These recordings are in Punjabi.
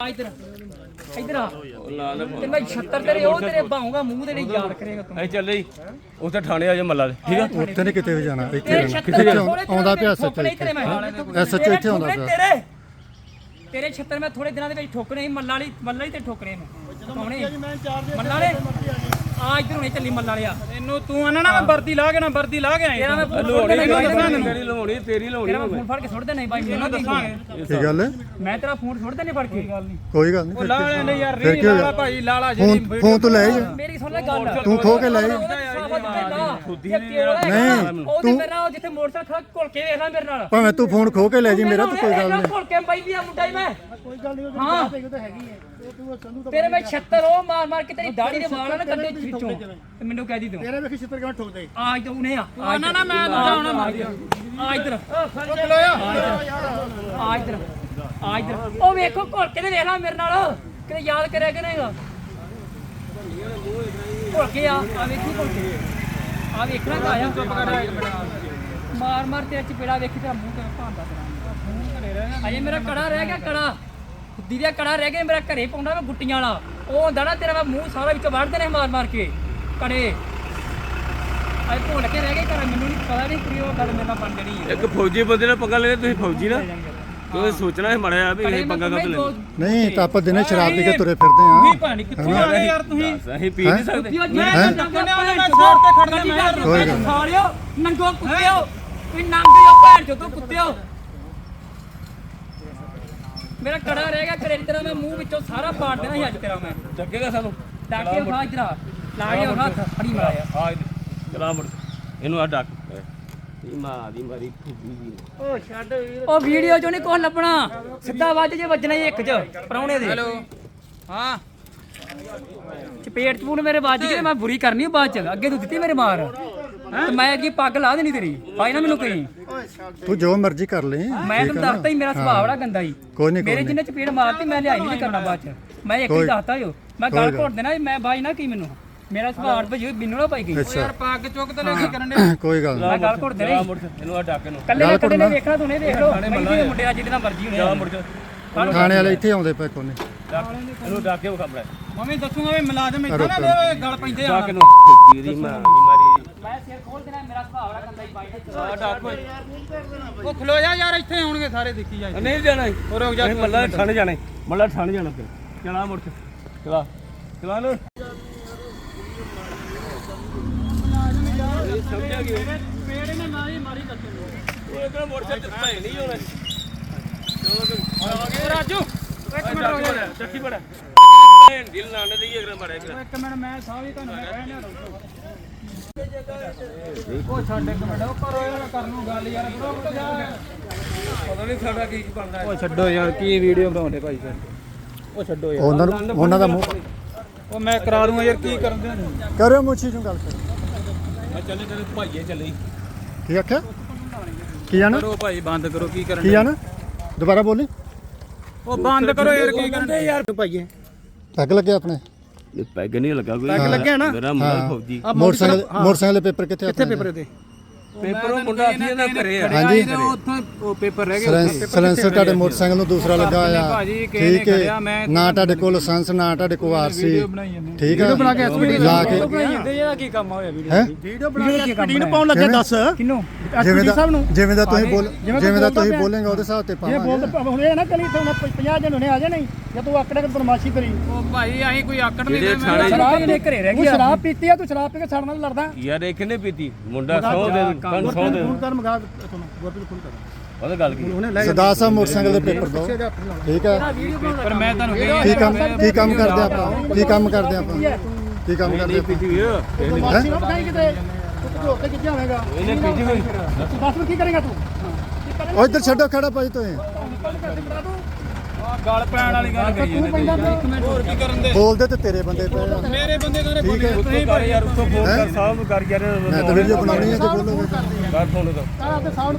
ਆ ਇੱਧਰ ਇੱਧਰ ਆ। ਤੇ ਮੈਂ 76 ਤੇਰੇ ਉਹ ਤੇਰੇ ਬਾਹੂਗਾ ਮੂੰਹ ਤੇ ਨਹੀਂ ਯਾਦ ਕਰੇਗਾ ਤੂੰ। ਅਸੀਂ ਚੱਲੇ ਜੀ ਉੱਥੇ ਥਾਣੇ ਆ ਜਾ ਮੱਲਾ ਦੇ ਠੀਕ ਆ? ਉੱਥੇ ਨਹੀਂ ਕਿਤੇ ਵੀ ਜਾਣਾ ਇੱਥੇ ਤੇਰੇ ਰਹਿਣਾ। 76 ਕਿੱਥੇ ਥੋੜੇ ਜਾਣਾ? ਆਉਂਦਾ ਪਿਆ ਸੱਚ ਠੋਕਣੇ ਤੇਰੇ ਮੈਂ SHO ਇੱਥੇ ਆਉਂਦਾ ਠੋਕਣੇ ਪਿਆ। ਤੇਰੇ ਤੇਰੇ 76 ਮੈਂ ਥੋੜੇ ਦਿਨਾਂ ਦੇ ਵਿੱਚ ਠੋਕਣੇ ਮੱਲਾ ਵਾਲੀ ਮੱਲਾ ਤੇ ਠੋਕਣੇ ਮੈਂ। ਮੱਲਾ ਵਾਲੇ? ਆ ਇੱਧਰ ਹੁਣੇ ਚੱਲੀ ਮੱਲਾ ਵਾਲਿਆ। ਇਹਨੂੰ ਤੂੰ ਆਣਾ ਨਾ ਮੈਂ ਵਰਦੀ ਲਾ ਕੇ ਨਾ ਵਰਦੀ ਲਾ ਕੇ ਫੋਨ ਲੋੜੀ ਸੁੱਟ ਤੇਰੀ ਲਾਉਣੀ ਤੇਰੀ ਲਾਉਣੀ ਤੇਰਾ ਮੈਂ ਫੋਨ ਫੜ ਕੇ ਸੁੱਟ ਦੇਣਾ ਬਾਈ ਮੈਨੂੰ ਦੱਸਾਂਗੇ ਕੀ ਗੱਲ ਹੈ? ਮੈਂ ਤੇਰਾ ਫੋਨ ਸੁੱਟ ਦੇਣੇ ਫੜ ਕੇ। ਕੋਈ ਗੱਲ ਨਹੀਂ। ਉਹ ਲਾ ਲੈਣੇ ਯਾਰ ਰੀ? ਲਾਲਾ ਭਾਈ ਲਾਲਾ ਜਿਹੜੀ ਫੋਨ ਫੋਨ ਤੋਂ ਲੈ ਜਾ। ਮੇਰੀ ਸੁਣ ਲੈ ਗੱਲ। ਤੂੰ ਖੋ ਕੇ ਲੈ ਜਾ। ਨਹੀਂ ਤੂੰ ਮੇਰੇ ਜਿੱਥੇ ਮੋਟਰਸਾਈਕਲ ਖੜਾ ਘੁਲ ਕੇ ਵੇਖ ਲੈ ਮੇਰੇ ਨਾਲ। ਭਾਵੇਂ ਤੂੰ ਫੋਨ ਖੋ ਕੇ ਲੈ ਜੀ ਮੇਰਾ ਤਾਂ ਕੋਈ ਗੱਲ ਨਹੀਂ। ਘੁਲ ਕੇ ਬਾਈ ਵੀ ਆ ਮੁੰਡਾ ਹੀ ਮੈਂ। ਕੋਈ ਗੱਲ ਨਹੀਂ ਹਾਂ। ਤੇਰੇ ਮੈਂ 76 ਉਹ ਮਾਰ ਮਾਰ ਕੇ ਤੇਰੀ ਦਾੜੀ ਦੇ ਵਾਲ ਨਾ ਕੱਢੇ ਵਿੱਚੋਂ। ਤੇ ਮੈਨੂੰ ਕਹਿ ਦੀ ਤੂੰ। ਤੇਰੇ ਵੇਖੀ ਛਿੱਤਰ ਕਿਵੇਂ ਠੋਕਦੇ? ਆ ਇੱਧਰ ਉਹਨੇ ਆ। ਆ ਨਾ ਨਾ ਮੈਂ ਦੂਜਾ ਹੁਣ ਮਾਰ ਆ ਇੱਧਰ ਆ ਇੱਧਰ ਆ ਇੱਧਰ ਉਹ ਵੇਖੋ ਘੁਲ ਕੇ ਤੇ ਵੇਖ ਲੈ ਮੇਰੇ ਨਾਲ। ਕਿਤੇ ਯਾਦ ਕਰਿਆ ਕਿ ਨਹੀਂਗਾ? ਘੁਲ ਕੇ ਆ। ਆ ਵੇਖੀ ਘੁਲ ਕੇ। ਆ ਵੇਖਣਾ ਤਾਂ ਆਇਆ। ਚੁੱਪ ਕਰ ਮਾਰ ਮਾਰ ਤੇ ਚਪੇੜਾ ਵੇਖੀ ਤੇ ਮੂੰਹ ਤੇ ਭਾਂਦਾ ਤੇਰਾ। ਅਜੇ ਮੇਰਾ ਕੜਾ ਰਹਿ ਗਿਆ ਕੜਾ। ਖੁੱਦੀ ਦਾ ਕੜਾ ਰਹਿ ਗਿਆ ਮੇਰਾ ਘਰੇ ਪਾਉਂਦਾ ਮੈਂ ਗੁੱਟੀਆਂ ਵਾਲਾ। ਉਹ ਹੁੰਦਾ ਨਾ ਤੇਰਾ ਮੈਂ ਮੂੰਹ ਸਾਰਾ ਵਿੱਚ ਵੜਦੇ ਨੇ ਮਾਰ ਮਾਰ ਕੇ। ਕੜੇ। ਅਜੇ ਭੁੱਲ ਕੇ ਰਹਿ ਗਏ ਘਰ ਮੈਨੂੰ ਨਹੀਂ ਪਤਾ ਨਹੀਂ ਕਿ ਉਹ ਗੱਲ ਮੇਰੇ ਨਾਲ ਬਣ ਜਣੀ ਹੈ ਇੱਕ ਫੌਜੀ ਬੰਦੇ ਨਾਲ ਪੰਗਾ ਲੈਣਾ ਤੁਸੀਂ ਫੌਜੀ ਨਾ। ਤੁਸੀਂ ਸੋਚਣਾ ਹੈ ਮੜਿਆ ਵੀ ਇਹ ਪੰਗਾ ਕਦ ਲੈਣਾ ਨਹੀਂ ਤਾਂ ਆਪਾਂ ਦਿਨੇ ਸ਼ਰਾਬ ਪੀ ਕੇ ਤੁਰੇ ਫਿਰਦੇ ਆਂ ਪਾਣੀ ਕਿੱਥੋਂ ਆ ਗਏ ਯਾਰ ਤੁਸੀਂ? ਅਸੀਂ ਪੀ ਨਹੀਂ ਸਕਦੇ। ਮੈਂ ਨੰਗੋ ਨੇ ਉਹਨੇ ਮੈਂ ਸਾਈਡ ਤੇ ਖੜਨਾ ਮੈਂ। ਸਾਲਿਓ ਨੰਗੋ ਕੁੱਤਿਓ ਵੀ ਨੰਗਿਓ ਭੈਣ ਚੋ ਤੂੰ ਕੁੱਤਿਓ ਮੇਰਾ ਕੜਾ ਰਹਿ ਗਿਆ ਘਰੇ ਤੇਰਾ ਮੈਂ ਮੂੰਹ ਵਿੱਚੋਂ ਸਾਰਾ ਪਾੜ ਦੇਣਾ ਸੀ ਅੱਜ ਤੇਰਾ ਮੈਂ। ਚੱਕੇਗਾ ਸਾਨੂੰ। ਡਾਕੇ ਖਾ ਇਧਰ ਆ ਲਾ ਉਹ ਹੱਥ ਫੜੀ ਮਾਰਿਆ। ਆ ਚਲਾ ਮੁੜ ਇਹਨੂੰ ਆ ਡੱਕ। ਦੀ ਮਾਂ ਦੀ ਮਾਰੀ ਫੁੱਬੀ ਦੀ। ਉਹ ਵੀਡੀਓ ਚੋਂ ਨਹੀਂ ਕੁਝ ਲੱਭਣਾ। ਸਿੱਧਾ ਵੱਜ ਜੇ ਵੱਜਣਾ ਹੀ ਇੱਕ ਚ ਪਰੌਣੇ ਦੇ। ਹੈਲੋ। ਹਾਂ। ਚਪੇਟ ਚਪੂਨ ਮੇਰੇ ਵੱਜ ਗਏ ਮੈਂ ਬੁਰੀ ਕਰਨੀ ਆ ਬਾਅਦ ਚ। ਅੱਗੇ ਤੂੰ ਦਿੱਤੀ ਮੇਰੇ ਮਾਰ। ਤੇ ਮੈਂ ਅੱਗੇ ਪੱਗ ਲਾ ਦੇਣੀ ਤੇਰੀ। ਪਾਈ ਨਾ ਮੈਨੂੰ ਕਹੀਂ ਤੂੰ ਜੋ ਮਰਜ਼ੀ ਕਰ ਲੈ। ਮੈਂ ਤੈਨੂੰ ਦੱਸਤਾ ਹੀ ਮੇਰਾ ਸੁਭਾਅ ਬੜਾ ਗੰਦਾ ਹੀ ਕੋਈ ਨਹੀਂ ਮੇਰੇ ਜਿੰਨੇ ਚਪੇੜ ਮਾਰਤੀ ਮੈਂ ਲਿਆਈ ਨਹੀਂ ਕਰਨਾ ਬਾਅਦ ਚ। ਮੈਂ ਇੱਕ ਹੀ ਦੱਸਤਾ ਹੀ ਮੈਂ ਗੱਲ ਘੋਟ ਦੇਣਾ ਮੈਂ ਬਾਈ ਨਾ ਕੀ ਮੈਨੂੰ। ਮੇਰਾ ਸੁਭਾਅ ਭਜੋ ਬਿੰਨੂ ਨਾ ਪਾਈ ਗਈ। ਯਾਰ ਪੱਗ ਚੁੱਕ ਤੇ ਲੈ ਕੇ ਕਰਨ ਦੇ ਕੋਈ ਗੱਲ ਨਹੀਂ ਮੈਂ ਗੱਲ ਘੋਟ ਦੇਣਾ ਆ ਸੀ। ਮੁੜ ਇਹਨੂੰ ਆ ਡੱਕ ਕੱਲੇ ਨੇ ਕੱਲੇ ਨੇ ਵੇਖਣਾ ਤੂੰ ਨੇ ਵੇਖ ਲੋ ਮੁੰਡੇ ਜਿਹਦੇ ਨਾਲ ਮਰਜ਼ੀ ਹੋਣੇ ਥਾਣੇ ਵਾਲੇ ਇੱਥੇ ਆਉਂਦੇ ਪਏ ਕੋਨੇ ਡੱਕ ਇਹਨੂੰ ਡੱਕ ਕੇ ਖਬਰ ਮੰਮੀ ਦੱਸੂਗਾ ਵੀ ਮੁਲਾਜ਼ਮ ਇੱਥੇ ਨਾ ਗਲ ਪੈਂਦੇ ਆ ਡੱਕ ਮਾਂ ਦੀ ਮਾਰੀ ਮੈਂ ਸਿਰ ਖੋਲ ਦੇਣਾ ਮੇਰਾ ਸੁਭਾਅ ਬੜਾ ਗੰਦਾ ਹੀ ਬਾਈ ਡੱਕ ਉਹ ਖਲੋ ਜਾ ਯਾਰ ਇੱਥੇ ਆਉਣਗੇ ਸਾਰੇ ਦੇਖੀ ਜਾ ਨਹੀਂ ਜਾਣਾ ਹੋਰ ਰੁਕ ਜਾ ਮੱਲਾ ਠੰਡ ਜਾਣਾ ਮੱਲਾ ਠੰਡ ਜਾਣਾ ਫਿਰ। ਚਲਾ ਮੁੜ ਕੇ। ਚਲਾ। ਚਲਾ ਲੋ। ਸਮਝਿਆ ਕਿ ਪੇੜ ਨੇ ਨਾ ਹੀ ਮਾਰੀ ਕੱਟੂ ਉਹ ਇੱਕ ਮੋਟਰਸਾਈਕਲ ਤੇ ਨਹੀਂ ਹੋਣਾ ਰਾਜੂ। ਇੱਕ ਮਿੰਟ ਰੁਕ ਜਾ। ਚੱਕੀ ਬੜਾ। ਦਿਲ ਨਾਲ ਨਹੀਂ ਅਗਰ ਮਾਰੇ ਕਰ ਇੱਕ ਮਿੰਟ ਮੈਂ ਸਾਹ ਵੀ ਤੁਹਾਨੂੰ ਮੈਂ ਕਹਿ ਲਿਆ ਉਹ ਛੱਡ ਇੱਕ ਮਿੰਟ ਉਹ ਕਰੋ ਯਾਰ ਕਰਨ ਨੂੰ ਗੱਲ ਯਾਰ ਰੁਕ ਜਾ ਪਤਾ ਨਹੀਂ ਸਾਡਾ ਕੀ ਬਣਦਾ ਉਹ ਛੱਡੋ ਯਾਰ ਕੀ ਵੀਡੀਓ ਬਣਾਉਂਦੇ ਭਾਈ ਸਰ ਉਹ ਛੱਡੋ ਯਾਰ। ਉਹਨਾਂ ਨੂੰ ਉਹਨਾਂ ਦਾ ਮੂੰਹ ਉਹ ਮੈਂ ਕਰਾ ਦੂੰਗਾ ਯਾਰ ਕੀ ਕਰਨ ਦੇ ਕਰਿਓ ਮੁੱਛੀ ਨੂੰ ਗੱਲ ਕਰ ਮੈਂ ਚੱਲੇ ਤੇਰੇ ਭਾਈਏ ਚੱਲੇ। ਕੀ ਆਖਿਆ? ਕੀ ਆਣਾ? ਕਰੋ ਭਾਈ ਬੰਦ ਕਰੋ ਕੀ ਕਰਨ ਕੀ ਆਣਾ? ਦੁਬਾਰਾ ਬੋਲੀ। ਉਹ ਬੰਦ ਕਰੋ ਯਾਰ ਕੀ ਕਰਨ? ਦੇ ਯਾਰ। ਭਾਈਏ। ਟੱਕ ਲੱਗਿਆ ਆਪਣੇ? ਪੈਗ ਨਹੀਂ ਲੱਗਾ ਕੋਈ। ਪੈਗ ਲੱਗਿਆ ਨਾ? ਮੇਰਾ ਮੁੰਡਾ ਫੌਜੀ। ਮੋਟਰਸਾਈਕਲ ਮੋਟਰਸਾਈਕਲ ਦੇ ਪੇਪਰ ਕਿੱਥੇ ਕਿੱਥੇ ਪੇਪਰ ਦੇ? ਪੇਪਰ ਉਹ ਮੁੰਡਾ ਸੀ ਇਹਦਾ ਘਰੇ ਆ। ਹਾਂਜੀ। ਉੱਥੋਂ ਉਹ ਪੇਪਰ ਰਹਿ ਗਏ ਸਲੈਂਸ- ਸਲੈਂਸਰ ਤੁਹਾਡੇ ਮੋਟਰਸਾਈਕਲ ਨੂੰ ਦੂਸਰਾ ਲੱਗਾ ਆ। ਠੀਕ ਹੈ। ਮੈਂ- ਨਾ ਤੁਹਾਡੇ ਕੋਲ ਲਾਇਸੈਂਸ ਨਾ ਤੁਹਾਡੇ ਕੋਲ ਆਰਸੀ ਠੀਕ ਹੈ ਬਣਾ ਕੇ ਲਾ ਕੇ ਇਹਦਾ ਕੀ ਕੰਮ ਹੋਇਆ ਵੀਡੀਓ ਬਣਾ ਕੇ ਐਸਪੀਡੀ ਨੂੰ ਪਾਉਣ ਲੱਗੇ ਦੱਸ। ਕਿਨੂੰ? ਜਿਵੇਂ ਦਾ ਜਿਵੇਂ ਦਾ ਤੁਸੀਂ ਬੋਲ ਜਿਵੇਂ ਦਾ ਤੁਸੀਂ ਬੋਲੇਗੇ ਉਹਦੇ ਹਿਸਾਬ ਤੇ ਇਹ ਪਾਵਾਂਗੇ। ਬੋਲ ਹੁਣ ਇਹ ਨਾ ਕਲੀ ਤੋਂ 50 ਜਣ ਹੁਣੇ ਆ ਜਾਣੇ। ਜੇ ਤੂੰ ਆਕੜੇ ਕਿ ਬਦਮਾਸ਼ੀ ਕਰੀ? ਉਹ ਭਾਈ ਅਸੀਂ ਕੋਈ ਆਕੜ ਨਹੀਂ ਜਿਹੜੇ ਦੇ ਥਾਣੇ ਸ਼ਰਾਬ ਨੇ ਘਰੇ ਰਹਿ ਤੂੰ ਗਿਆ। ਸ਼ਰਾਬ ਪੀਤੀ ਆ ਤੂੰ ਸ਼ਰਾਬ ਪੀ ਕੇ ਸਾਡੇ ਨਾਲ ਲੜਦਾ? ਯਾਰ ਇਹ ਕਿੰਨੇ ਪੀਤੀ? ਮੁੰਡਾ ਸੌ ਦੇ ਕੰਨ ਸੌ ਦੇ। ਫੋਨ ਕਰ ਮਗਾ ਤੁਹਾਨੂੰ ਗੁਰਪ੍ਰੀਤ ਫੋਨ ਕਰ। ਉਹਦਾ ਗੱਲ ਕੀ ਸਰਦਾਰ ਸਾਹਿਬ ਮੋਟਰਸਾਈਕਲ ਦੇ ਪੇਪਰ ਦੋ ਠੀਕ ਹੈ ਪਰ ਮੈਂ ਤੁਹਾਨੂੰ ਕਹੀ ਕੀ ਕੰਮ ਕੀ ਕੰਮ ਕਰਦੇ ਆਪਾਂ? ਕੀ ਕੰਮ ਕਰਦੇ ਆਪਾਂ? ਕੀ ਕੰਮ ਕਰਦੇ ਆਪਾਂ? ਪੀਤੀ ਹੋਈ ਆ। ਕਿਸੇ ਨੇ ਬਦਮਾਸ਼ੀ ਨਾ ਬਖਾਈ ਕਿਤੇ? ਤੂੰ ਕਿਤੇ ਉੱਤੇ ਕਿੱਥੇ ਹੋਵੇਗਾ? ਇਹਨੇ ਪੀਤੀ ਹੋਈ। ਤੂੰ ਦੱਸ ਕੀ ਕਰੇਗਾ ਤੂੰ? ਉਹ ਇੱਧਰ ਛੱਡੋ ਖੜਾ ਭਾਈ ਤੁਸੀਂ। ਗਲ ਪੈਣ ਵਾਲੀ ਗੱਲ ਕਰੀ ਤੂੰ ਪੈਂਦਾ ਪਿਆ। ਹੋਰ ਕੀ ਕਰਨ ਦੇ? ਬੋਲਦੇ ਤੇ ਤੇਰੇ ਬੰਦੇ ਪਏ ਆ। ਮੇਰੇ ਬੰਦੇ ਕਰੇ ਠੀਕ ਹੈ। ਉੱਤੋਂ ਕਰ ਯਾਰ ਉੱਤੋਂ ਫੋਨ ਕਰ ਸਾਹਿਬ ਨੂੰ ਕਰ ਯਾਰ ਮੈਂ ਤਾਂ ਵੀਡੀਓ ਬਣਾਉਣੀ ਹੈ ਤੇ ਬੋਲੋਗੇ। ਕਰ ਫੋਨ ਕਰ। ਆ ਤੇ ਸਾਊਂਡ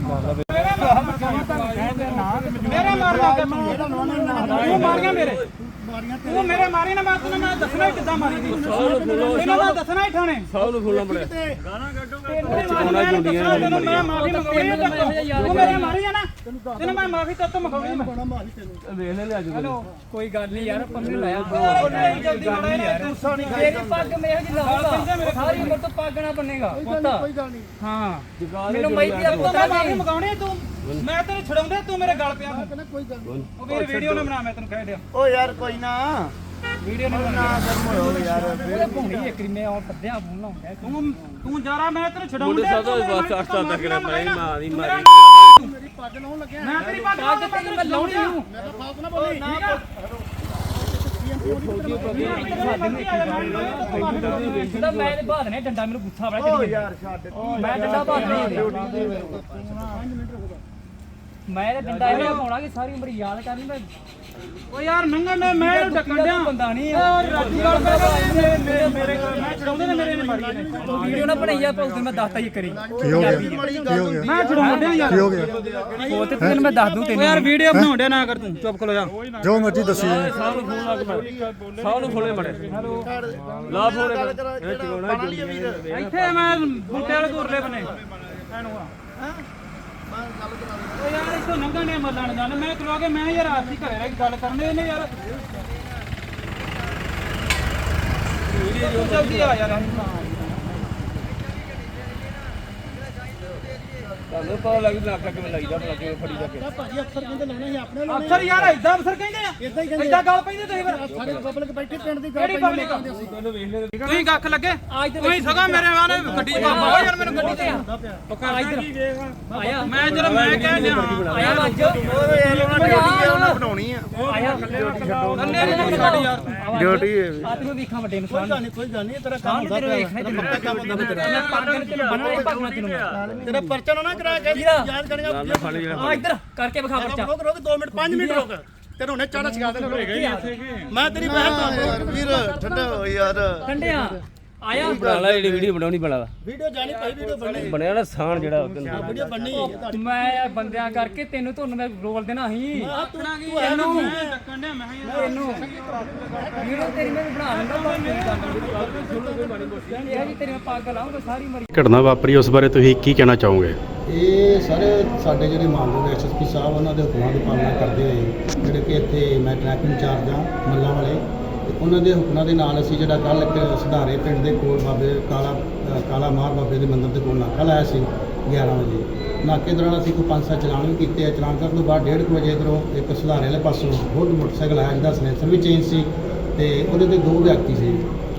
ਮੇਰੇ ਮਾਰ ਲਾ ਕੇ ਤੂੰ। ਮਾਰੀਆਂ ਮੇਰੇ। ਤੂੰ ਮੇਰੇ ਮਾਰੀ ਨਾ ਮੈਂ ਤੈਨੂੰ ਮੈਂ ਦੱਸਣਾ ਹੀ ਕਿੱਦਾਂ ਮਾਰੀ। ਦੀ ਇਹਨਾਂ ਦਾ ਦੱਸਣਾ ਹੀ ਠਾਣੇ। ਸਭ ਨੂੰ ਫੋਨ ਬੜੇ ਚੋਣਾ ਜੁੰਡੀਆਂ ਤੈਨੂੰ ਮੈਂ ਮਾਫੀ ਮੰਗਾਉਣੀ ਹੈ ਤੂੰ ਮੇਰੇ ਮਾਰੀ ਆ ਨਾ ਤੈਨੂੰ ਮੈਂ ਮਾਫੀ ਤੇਰੇ ਤੋਂ ਮੰਗਾਉਣੀ ਮੈਂ ਵੇਖ ਲੈ ਲਿਆ ਹਲੋ ਕੋਈ ਗੱਲ ਨਹੀਂ ਯਾਰ ਪੰਨੇ ਲਾਇਆ ਉਹ ਨਹੀਂ ਜਲਦੀ ਬੜਾ ਯਾਰ। ਤੂੰ ਸਾਣੀ ਮੇਰੀ ਪੱਗ ਮੈਂ ਇਹੋ ਜਿਹੀ ਲਾਉਂਗਾ ਸਾਰੀ ਉਮਰ ਤੋਂ ਪੱਗ ਨਾ ਬੰਨੇਗਾ ਪੁੱਤ। ਕੋਈ ਗੱਲ ਨਹੀਂ। ਹਾਂ। ਮੈਨੂੰ ਮਾਈਤੀ ਦਾ ਮੈਂ ਮਾਫੀ ਮੰਗਾਉਣੀ ਤੂੰ। ਮੈਂ ਤੈਨੂੰ ਛਡਾਉਂਦਾ ਤੂੰ ਮੇਰੇ ਗਲ ਪਿਆ ਕਹਿੰਦਾ ਕੋਈ ਗੱਲ ਨਹੀਂ ਉਹ ਵੀਰ ਵੀਡੀਓ ਨਾ ਬਣਾ ਮੈਂ ਤੈਨੂੰ ਕਹਿ ਦਿਆ ਓ ਯਾਰ ਕੋਈ ਨਾ ਵੀਡੀਓ ਨਾ ਨਾ ਗਰਮ ਹੋਇਓ ਯਾਰ ਉਹਦੇ ਭੁੰਡੀ ਇੱਕ ਰੀ ਮੈਂ ਆ ਫੱਦਿਆ ਫੋਨ ਲਾਉਂਦਾ ਤੂੰ ਤੂੰ ਜਰਾ ਮੈਂ ਤੈਨੂੰ ਮੁੰਡੇ ਛਡਾਉਂਦਾ ਸਾਹਿਬ ਦਾ ਬਸ ਅੱਠ ਸਾਲ ਤੱਕ ਮਾਂ ਦੀ ਮਾਰੀ ਮੇਰੀ ਪੱਗ ਲਾਉਣ ਲੱਗਿਆ ਮੈਂ ਤੇਰੀ ਪੱਗ ਪੱਗ ਤੇਰੀ ਮੈਂ ਲਾਉਣੀ ਮੈਂ ਤਾਂ ਫਾਲਤੂ ਨਾ ਬੋਲੀ ਠੀਕ ਆ ਜਿਹਦਾ ਮੈਂ ਤੇ ਬਾਦ ਨੇ ਡੰਡਾ ਮੈਨੂੰ ਗੁੱਸਾ ਬੜਾ ਕਰੀ ਯਾਰ ਛੱਡ ਮੈਂ ਡੰਡਾ ਬਾਦ ਨਹੀਂ ਮੈਂ ਤੇ ਡੰਡਾ ਇਹ ਪਾਉਣਾ ਕਿ ਸਾਰੀ ਉਮਰ ਯਾਦ ਕਰਨੀ ਮੈਂ। ਓ ਯਾਰ ਨੰਗਾ ਮੈਂ ਮੈਂ ਇਹਨੂੰ ਡੱਕਣ ਡਿਆ। ਬੰਦਾ ਨਹੀਂ ਓ ਰਾਜੀ ਗੱਲ ਕਰ ਮੇਰੇ ਮੇਰੇ ਮੇਰੇ ਮੈਂ ਛਡਾਉਂਦੇ ਨੇ ਮੇਰੇ ਨੇ ਮਾਰੀ ਨੇ ਵੀਡੀਓ ਨਾ ਬਣਾਈ ਆ ਉਸ ਦਿਨ ਮੈਂ ਦੱਸਤਾ ਹੀ ਕਰੀ। ਕੀ ਹੋ ਗਿਆ? ਕੀ ਹੋ ਗਿਆ? ਮੈਂ ਛਡਾਉਂਦੇ ਯਾਰ। ਕੀ ਹੋ ਗਿਆ? ਉਹ ਤੇ ਤੈਨੂੰ ਮੈਂ ਦੱਸ ਦੂੰ ਓ ਤੈਨੂੰ। ਯਾਰ ਵੀਡੀਓ ਬਣਾਉਣ ਡਿਆ ਨਾ ਕਰ ਤੂੰ। ਚੁੱਪ ਕਰ ਜਾ ਜੋ ਮਰਜ਼ੀ ਦੱਸੀ ਸਭ ਨੂੰ ਫੋਨ ਲਾ ਕੇ ਮਾਰ ਸਭ ਨੂੰ ਫੋਨੇ ਬੜੇ ਲਾ ਫੋਨ ਇਹ ਚਗੋਣਾ ਇੱਥੇ ਮੈਂ ਬੁੱਟੇ ਵਾਲੇ ਕੋਰਲੇ ਬਨੇ ਐਨੂੰ ਆ। ਓ ਯਾਰ ਇੱਥੋਂ ਨੰਗਾ ਨੇ ਮੱਲਣ ਜਾਣ। ਮੈਂ ਖਲੋ ਕੇ ਮੈਂ ਯਾਰ ਹੀ ਘਰੇ ਰਹਿ ਕੇ ਗੱਲ ਕਰਨੇ ਨੇ ਯਾਰ। ਤੂੰ ਜਲਦੀ ਆ ਯਾਰ ਤੁਹਾਨੂੰ ਪਤਾ ਲੱਗ ਲੱਗ ਕਿਵੇਂ ਲਾਈਦਾ ਭਲਾ ਕਿਵੇਂ ਫੜੀ ਜਾ ਕੇ। ਭਾਜੀ ਅਫਸਰ ਕਹਿੰਦੇ ਲਾਉਣੇ ਸੀ ਆਪਣੇ ਲਾਉਣੇ ਅਫਸਰ ਯਾਰ ਏਦਾਂ ਅਫਸਰ ਕਹਿੰਦੇ ਆ। ਇਦਾਂ ਹੀ ਕਹਿੰਦੇ ਏਦਾਂ ਗੱਲ ਪੈਂਦੀ ਤੁਸੀਂ ਫਿਰ। ਸਾਰੇ ਪਬਲਿਕ ਬੈਠੇ ਪਿੰਡ ਦੀ ਗੱਲ ਕਿਹੜੀ ਪੈਂਦੀ ਪਬਲਿਕ ਕਹਿੰਦੇ ਸੀ ਤੁਸੀਂ ਕੱਖ ਲੱਗੇ? ਅੱਜ ਤੇ ਤੁਸੀਂ ਸਗਾ ਮੇਰੇ ਵਾਲੇ ਗੱਡੀ 'ਚ ਬਾਬਾ ਯਾਰ ਮੈਨੂੰ ਗੱਡੀ 'ਚ ਆ। ਇੱਧਰ। ਆਇਆ। ਮੈਂ ਜਦੋਂ ਮੈਂ ਕਹਿ ਲਿਆ ਆਇਆ ਅੱਜ ਬਣਾਉਣੀ ਆ। ਆਇਆ ਥੱਲੇ ਨੂੰ ਛੱਡ। ਯਾਰ। ਡਿਊਟੀ ਆ ਤੈਨੂੰ ਵੇਖਾਂ ਵੱਡੇ ਨੂੰ ਕੋਈ ਗੱਲ ਨਹੀਂ ਕੋਈ ਗੱਲ ਨਹੀਂ। ਤੇਰਾ ਕੰਮ ਸਾਹਮਣੇ ਤੇਰੇ ਵੇਖਣਾ ਤੈਨੂੰ ਕੰਮ ਹੁੰਦਾ ਫਿਰ ਤੇਰਾ ਹੀ ਪਰਚਾ ਨਾ ਕਰਾ ਕੇ ਕਿਹਦਾ? ਯਾਦ ਕਰੇਗਾ ਗੱਲ ਫੜ ਜਿਹੜਾ ਆ ਇੱਧਰ ਕਰਕੇ ਵਿਖਾ ਬੱਚਾ। ਰੁਕ ਰੁਕ 2 ਮਿੰਟ 5 ਮਿੰਟ ਰੁਕ। ਤੇਰੇ ਹੁਣੇ ਚਾੜਾ ਛਗਾ ਦੇਣਾ। ਮੈਂ ਤੇਰੀ ਬਹਿਨ ਵੀਰ ਠੰਡਾ ਹੋ ਯਾਰ। ਠੰਡਿਆ ਆਇਆ। ਬਣਾ ਲੈ ਜਿਹੜੀ ਵੀਡੀਓ ਬਣਾਉਣੀ ਬਣਾ ਲਾ। ਵੀਡੀਓ ਜਾਣੀ ਭਾਈ ਵੀਡੀਓ ਬਣੀ ਬਣਿਆ ਨਾ ਸਾਨ ਜਿਹੜਾ ਉਹ ਕਹਿੰਦਾ ਵੀਡੀਓ ਬਣੀ ਹੈ ਤੁਹਾਡੀ ਮੈਂ ਬੰਦਿਆਂ ਕਰਕੇ ਤੈਨੂੰ ਤੁਹਾਨੂੰ ਮੈਂ ਰੋਲ ਦੇਣਾ ਸੀ। ਤੂੰ ਇਹਨੂੰ ਡੱਕਣ ਡਿਆ ਮੈਂ ਕਿਹਾ ਯਾਰ। ਇਹਨੂੰ ਵੀਡੀਓ ਤੇਰੀ ਮੈਂ ਬਣਾ ਲੈਂਦਾ ਪਰ ਮੇਰੀ ਗੱਲ ਇਹ ਜੀ ਤੇਰੀ ਮੈਂ ਪੱਗ ਲਾਉਂਗਾ ਸਾਰੀ ਮਰੀ। ਘਟਨਾ ਵਾਪਰੀ ਉਸ ਬਾਰੇ ਤੁਸੀਂ ਕੀ ਕਹਿਣਾ ਚਾਹੋਗੇ? ਇਹ ਸਾਰੇ ਸਾਡੇ ਜਿਹੜੇ ਮਾਨਯੋਗ ਐਸਐਸਪੀ ਸਾਹਿਬ ਉਹਨਾਂ ਦੇ ਹੁਕਮਾਂ ਦੀ ਪਾਲਣਾ ਕਰਦੇ ਹੋਏ ਜਿਹੜੇ ਕਿ ਇੱਥੇ ਮੈਂ ਟ੍ਰੈਫਿਕ ਇੰਚਾਰਜ ਹਾਂ ਮੱਲਾਂ ਵਾਲੇ। ਉਹਨਾਂ ਦੇ ਹੁਕਮਾਂ ਦੇ ਨਾਲ ਅਸੀਂ ਜਿਹੜਾ ਕੱਲ ਇੱਕ ਸੁਧਾਰੇ ਪਿੰਡ ਦੇ ਕੋਲ ਬਾਬੇ ਕਾਲਾ ਕਾਲਾ ਮਾਰ ਬਾਬੇ ਦੇ ਮੰਦਿਰ ਦੇ ਕੋਲ ਨਾਕਾ ਲਾਇਆ ਸੀ 11 ਵਜੇ। ਨਾਕੇ ਦੌਰਾਨ ਅਸੀਂ ਕੋਈ ਪੰਜ ਸੱਤ ਚਲਾਨ ਵੀ ਕੀਤੇ ਆ। ਚਲਾਨ ਕਰਨ ਤੋਂ ਬਾਅਦ 1:30 ਵਜੇ ਇੱਧਰੋਂ ਇੱਕ ਸੁਧਾਰੇ ਵਾਲੇ ਪਾਸੋਂ ਬਹੁਤ ਮੋਟਰਸਾਈਕਲ ਆਇਆ ਜਿਹਦਾ ਸਲੈਂਸਰ ਵੀ ਚੇਂਜ ਸੀ ਤੇ ਉਹਦੇ ਤੇ ਦੋ ਵਿਅਕਤੀ ਸੀ।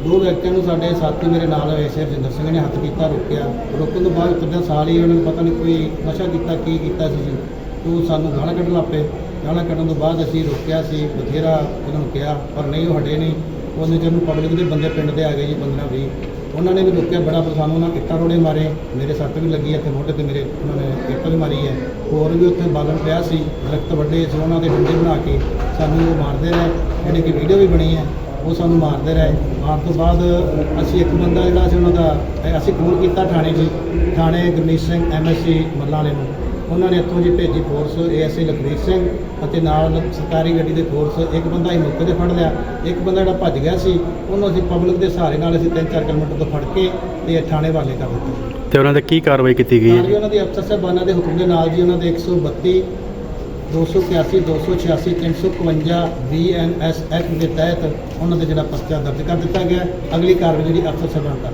ਦੋ ਵਿਅਕਤੀਆਂ ਨੂੰ ਸਾਡੇ ਸਾਥੀ ਮੇਰੇ ਨਾਲ ਹੋਏ ਰਜਿੰਦਰ ਸਿੰਘ ਨੇ ਹੱਥ ਕੀਤਾ ਰੋਕਿਆ। ਰੋਕਣ ਤੋਂ ਬਾਅਦ ਉਤਰਦਿਆਂ ਸਾਲ ਹੀ ਉਹਨਾਂ ਨੂੰ ਪਤਾ ਨਹੀਂ ਕੋਈ ਨਸ਼ਾ ਕੀਤਾ, ਕੀ ਕੀਤਾ ਸੀ ਜੀ। ਤੂੰ ਸਾਨੂੰ ਗਾਲਾਂ ਕੱਢਣ ਲੱਗ ਪਏ। ਗਾਲਾਂ ਕੱਢਣ ਤੋਂ ਬਾਅਦ ਅਸੀਂ ਰੋਕਿਆ ਸੀ, ਬਥੇਰਾ ਉਹਨਾਂ ਨੂੰ ਕਿਹਾ, ਪਰ ਨਹੀਂ, ਉਹ ਹਟੇ ਨਹੀਂ। ਉਹਨੇ ਚਿਰ ਨੂੰ ਪਬਲਿਕ ਦੇ ਬੰਦੇ ਪਿੰਡ ਦੇ ਆ ਗਏ ਜੀ 15 20 ਉਹਨਾਂ ਨੇ ਵੀ ਰੋਕਿਆ, ਬੜਾ ਪਰ ਸਾਨੂੰ ਉਹਨਾਂ ਇੱਟਾਂ ਰੋੜੇ ਮਾਰੇ, ਮੇਰੇ ਸੱਟ ਵੀ ਲੱਗੀ ਇੱਥੇ ਮੋਢੇ ਤੇ ਮੇਰੇ, ਉਹਨਾਂ ਨੇ ਇੱਟ ਵੀ ਮਾਰੀ ਹੈ। ਹੋਰ ਵੀ ਉੱਥੇ ਬਾਲਣ ਪਿਆ ਸੀ, ਦਰਖਤ ਵੱਡੇ ਸੀ, ਉਹਨਾਂ ਦੇ ਡੰਡੇ ਬਣਾ ਕੇ ਸਾਨੂੰ ਉਹ ਮਾਰਦੇ ਰਹੇ ਜਿਹੜੀ ਕਿ ਵੀਡੀਓ ਵੀ ਬਣੀ ਹੈ, ਉਹ ਸਾਨੂੰ ਮਾਰਦੇ ਰਹੇ। ਮਾਰਨ ਤੋਂ ਬਾਅਦ ਅਸੀਂ ਇੱਕ ਬੰਦਾ ਜਿਹੜਾ ਸੀ, ਉਹਨਾਂ ਦਾ ਅਸੀਂ ਫੋਨ ਕੀਤਾ ਥਾਣੇ 'ਚ ਥਾਣੇ ਗੁਰਮੀਤ ਸਿੰਘ ਐਮਐਸਸੀ ਮੱਲਾਂ ਵਾਲੇ ਨੂੰ। ਉਹਨਾਂ ਨੇ ਇੱਥੋਂ ਜੀ ਭੇਜੀ ਫੋਰਸ ਏਐਸਆਈ ਲਖਵੀਰ ਸਿੰਘ। ਅਤੇ ਨਾਲ ਸਰਕਾਰੀ ਗੱਡੀ ਦੇ ਫੋਰਸ ਇੱਕ ਬੰਦਾ ਹੀ ਮੌਕੇ ਤੇ ਫੜ ਲਿਆ। ਇੱਕ ਬੰਦਾ ਜਿਹੜਾ ਭੱਜ ਗਿਆ ਸੀ ਉਹਨੂੰ ਅਸੀਂ ਪਬਲਿਕ ਦੇ ਸਹਾਰੇ ਨਾਲ ਅਸੀਂ 3-4 ਕਿਲੋਮੀਟਰ ਤੋਂ ਫੜ ਕੇ ਤੇ ਥਾਣੇ ਵਾਲੇ ਕਰ ਦਿੱਤਾ। ਤੇ ਉਹਨਾਂ ਤੇ ਕੀ ਕਾਰਵਾਈ ਕੀਤੀ ਗਈ ਹੈ ਜੀ ਉਹਨਾਂ ਦੀ ਅਫਸਰ ਸਾਹਿਬਾਨਾਂ ਦੇ ਹੁਕਮ ਦੇ ਨਾਲ ਜੀ ਉਹਨਾਂ ਦੇ 132 281 286 351 ਬੀਐਨਐਸ ਐਕਟ ਦੇ ਤਹਿਤ ਉਹਨਾਂ ਦੇ ਜਿਹੜਾ ਪਰਚਾ ਦਰਜ ਕਰ ਦਿੱਤਾ ਗਿਆ। ਅਗਲੀ ਕਾਰਵਾਈ ਜਿਹੜੀ ਅਫਸਰ ਸਾਹਿਬਾਨ ਕਰ